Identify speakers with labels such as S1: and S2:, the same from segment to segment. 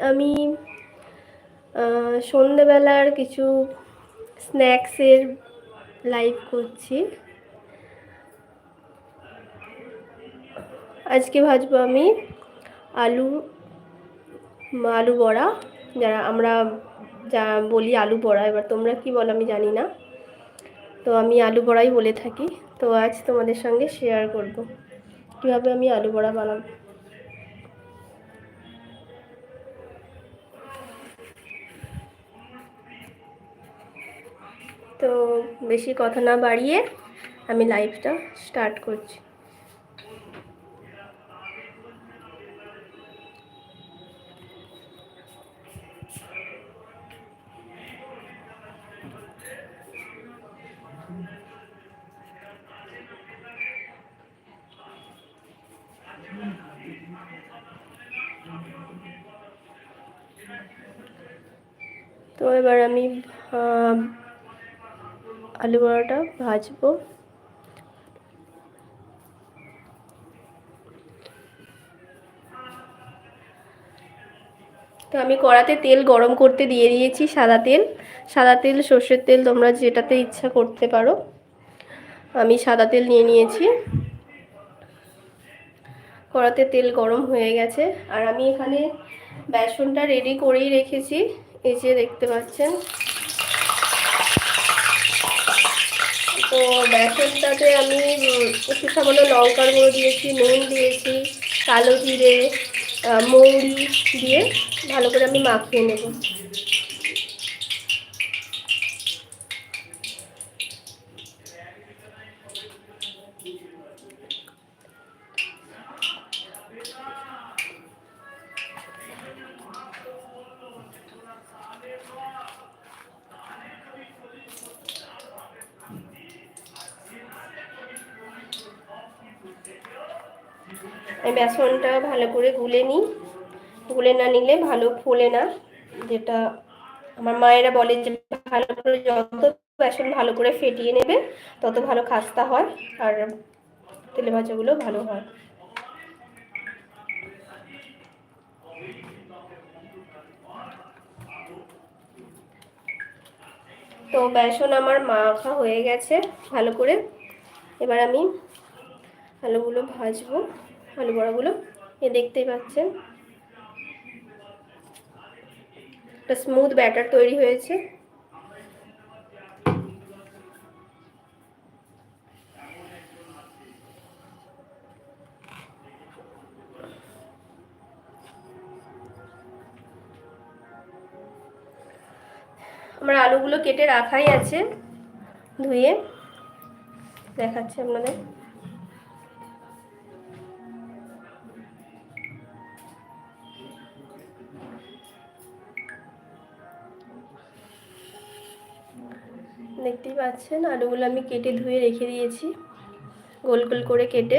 S1: আমি সন্ধেবেলার কিছু স্ন্যাক্সের লাইভ করছি। আজকে ভাজবো আমি আলু আলু বড়া। যারা, আমরা যা বলি আলু বড়া, এবার তোমরা কি বলো আমি জানি না। তো আমি আলু বড়াই বলে থাকি। তো আজ তোমাদের সঙ্গে শেয়ার করব। কীভাবে আমি আলু বড়া বানাবো? তো বেশি কথা না বাড়িয়ে আমি লাইভটা স্টার্ট করছি। তো এবার আমি আলু বড়াটা ভাজবো। তো আমি কড়াতে তেল গরম করতে দিয়ে দিয়েছি সাদা তেল। সাদা তেল, সর্ষের তেল তোমরা যেটাতে ইচ্ছা করতে পারো। আমি সাদা তেল নিয়ে নিয়েছি। কড়াতে তেল গরম হয়ে গেছে। আর আমি এখানে বেসনটা রেডি করেই রেখেছি। এই যে দেখতে পাচ্ছেন তো বেসনটাতে আমি একটু সামান্য লঙ্কার গুঁড়ো দিয়েছি, নুন দিয়েছি, কালো জিরে মৌরি দিয়ে ভালো করে আমি মাখিয়ে নেব। বেসনটা ভালো করে গুলে নিই। গুলে না নিলে ভালো ফোলে না। যেটা আমার মায়েরা বলে যে, ভালো করে যত বেসন ভালো করে ফেটিয়ে নেবে, তত ভালো খাস্তা হয় আর তেলে ভাজাগুলো ভালো হয়। তো বেসন আমার মাখা হয়ে গেছে ভালো করে। এবার আমি আলুগুলো ভাজবো। আলু বড়াগুলো। এ দেখতেই পাচ্ছেন। একটা স্মুথ ব্যাটার তৈরি হয়েছে। আমার আলুগুলো কেটে রাখাই আছে ধুয়ে। দেখাচ্ছি আপনাদের। দেখতেই পাচ্ছেন। আলুগুলো আমি কেটে ধুয়ে রেখে দিয়েছি। গোল গোল করে কেটে।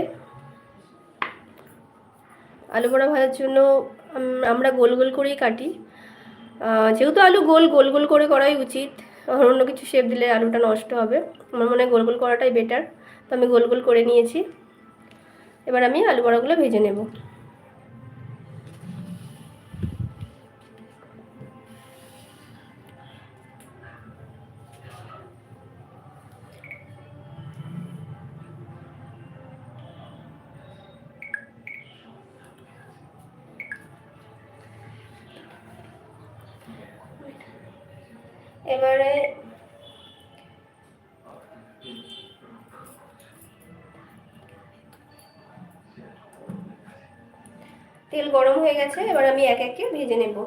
S1: আলু বড়া ভাজার জন্য আমরা গোল গোল করেই কাটি। যেহেতু আলু গোল গোল গোল করে করাই উচিত অন্য কিছু শেপ দিলে আলুটা নষ্ট হবে। আমার মনে হয় গোল গোল করাটাই বেটার তো আমি গোল গোল করে নিয়েছি। এবার আমি আলু বড়াগুলো ভেজে নেব। এবারে তেল গরম হয়ে গেছে এবার আমি এক একে ভেজে নেব।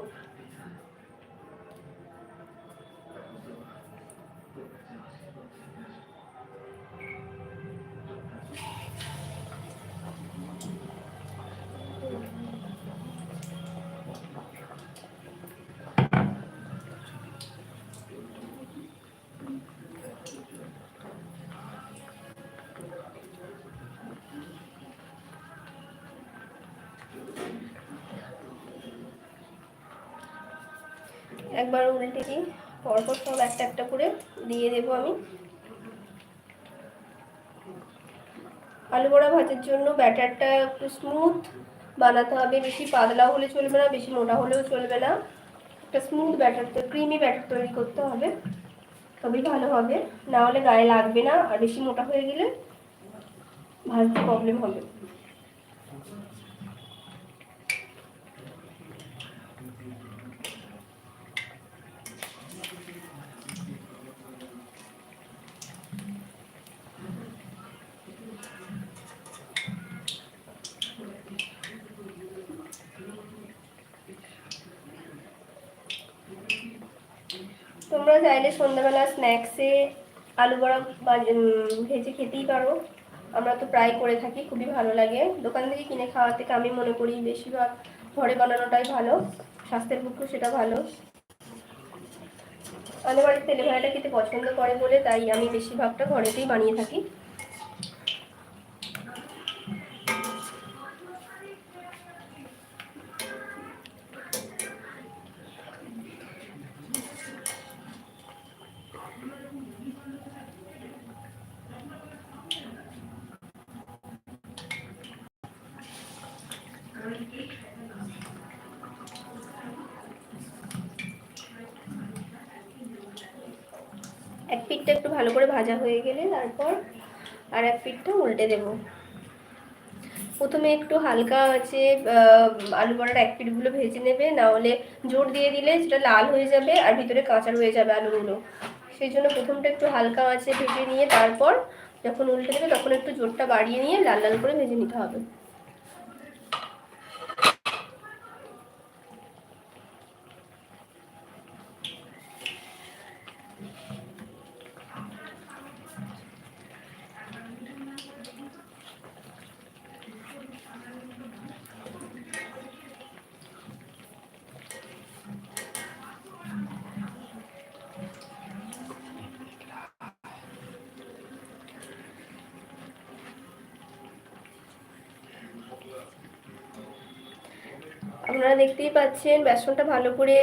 S1: একবার উল্টে দিই, পরপর সব একটা একটা করে দিয়ে দেবো আমি। আলু বড়া ভাজার জন্য ব্যাটারটা একটু স্মুথ বানাতে হবে, বেশি পাতলা হলে চলবে না, বেশি মোটা হলেও চলবে না। একটা স্মুথ ব্যাটার ক্রিমি ব্যাটার তৈরি করতে হবে, তবেই ভালো হবে। না হলে গায়ে লাগবে না, আর বেশি মোটা হয়ে গেলে ভাজতে প্রবলেম হবে। তোমরা চাইলে সন্ধ্যাবেলা স্ন্যাক্সে আলু বড়া ভেজে খেতেই পারো। আমরা তো প্রায় করে থাকি, খুবই ভালো লাগে। দোকান থেকে কিনে খাওয়া থেকে আমি মনে করি বেশিরভাগ ঘরে বানানোটাই ভালো, স্বাস্থ্যের পক্ষে সেটা ভালো। আমাদের বাড়ির তেলে ভাড়াটা খেতে পছন্দ করে বলে, তাই আমি বেশিরভাগটা ঘরেতেই বানিয়ে থাকি। পিঠটা একটু ভালো করে ভাজা হয়ে গেলে তারপর আর এক পিঠটা উল্টে দেব। প্রথমে একটু হালকা আছে আলু বড়ার এক পিঠগুলো ভেজে নেবে, না হলে জোর দিয়ে দিলে সেটা লাল হয়ে যাবে আর ভিতরে কাঁচা রয়ে যাবে আলুগুলো। সেই জন্য প্রথমটা একটু হালকা আছে ভেজে নিয়ে তারপর যখন উল্টে দেবে তখন একটু জোরটা বাড়িয়ে নিয়ে লাল লাল করে ভেজে নিতে হবে। আপনারা দেখতেই পাচ্ছেন বেসনটা ভালো করে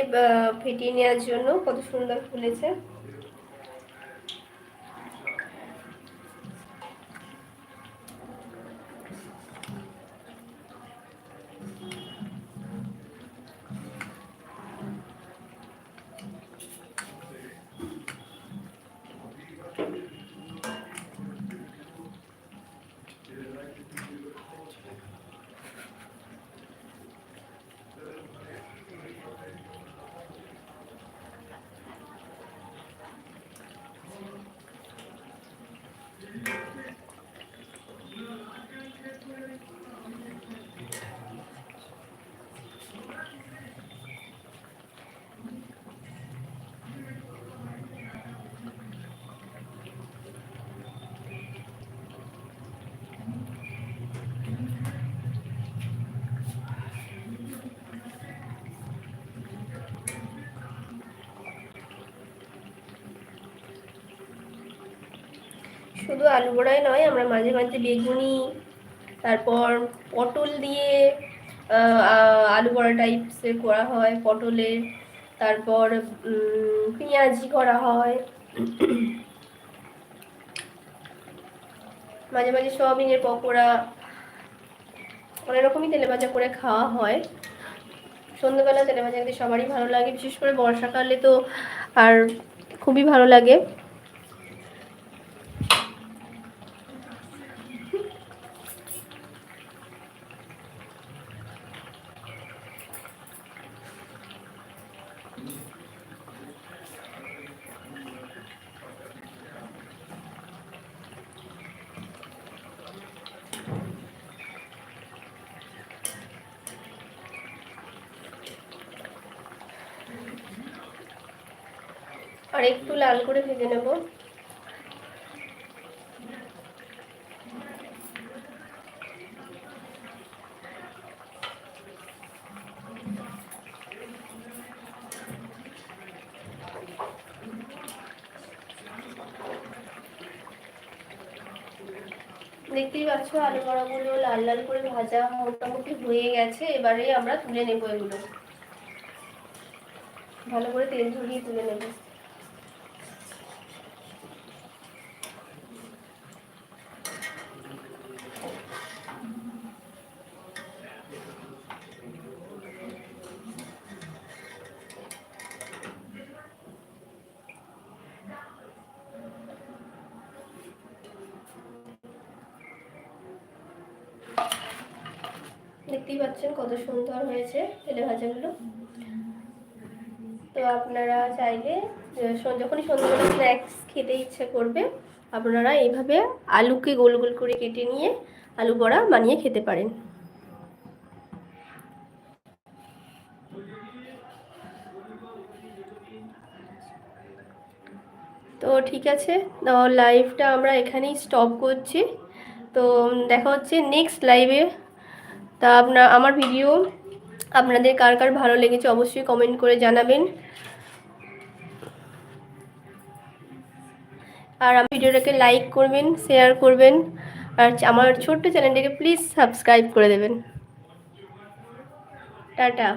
S1: ফেটিয়ে নেওয়ার জন্য কত সুন্দর ফুলেছে। শুধু আলু বড়াই নয়, আমরা মাঝে মাঝে বেগুনি, তারপর পটল দিয়ে আলু বড়া টাইপসের করা হয় পটলের তারপর পেঁয়াজি করা হয়। মাঝে মাঝে সয়াবিনের পকোড়া, অনেক রকমই তেলে ভাজা করে খাওয়া হয়। সন্ধ্যেবেলা তেলে ভাজা খেতে সবারই ভালো লাগে, বিশেষ করে বর্ষাকালে তো আর খুবই ভালো লাগে। একটু লাল করে ভেজে নেব। দেখতেই পাচ্ছ, আলু বড়াগুলো লাল লাল করে ভাজা মোটামুটি হয়ে গেছে, এবারে আমরা তুলে নেব এগুলো। ভালো করে তেল ঝরিয়ে তুলে নেব। দেখতেই পাচ্ছেন কত সুন্দর হয়েছে তেলে ভাজাগুলো তো আপনারা চাইলে যখনই সন্ধ্যাবেলা স্ন্যাক্স খেতে ইচ্ছে করবে, আপনারা এইভাবে আলুকে গোল গোল করে কেটে নিয়ে আলু বড়া বানিয়ে খেতে পারেন। তো ঠিক আছে লাইভটা আমরা এখানেই স্টপ করছি। তো দেখা হচ্ছে নেক্সট লাইভে তা আপনার আমার ভিডিও আপনাদের কার কার ভালো লেগেছে অবশ্যই কমেন্ট করে জানাবেন। আর আমার ভিডিওটাকে লাইক করবেন শেয়ার করবেন, আর আমার ছোট্ট চ্যানেলটাকে প্লিজ সাবস্ক্রাইব করে দেবেন। টাটা।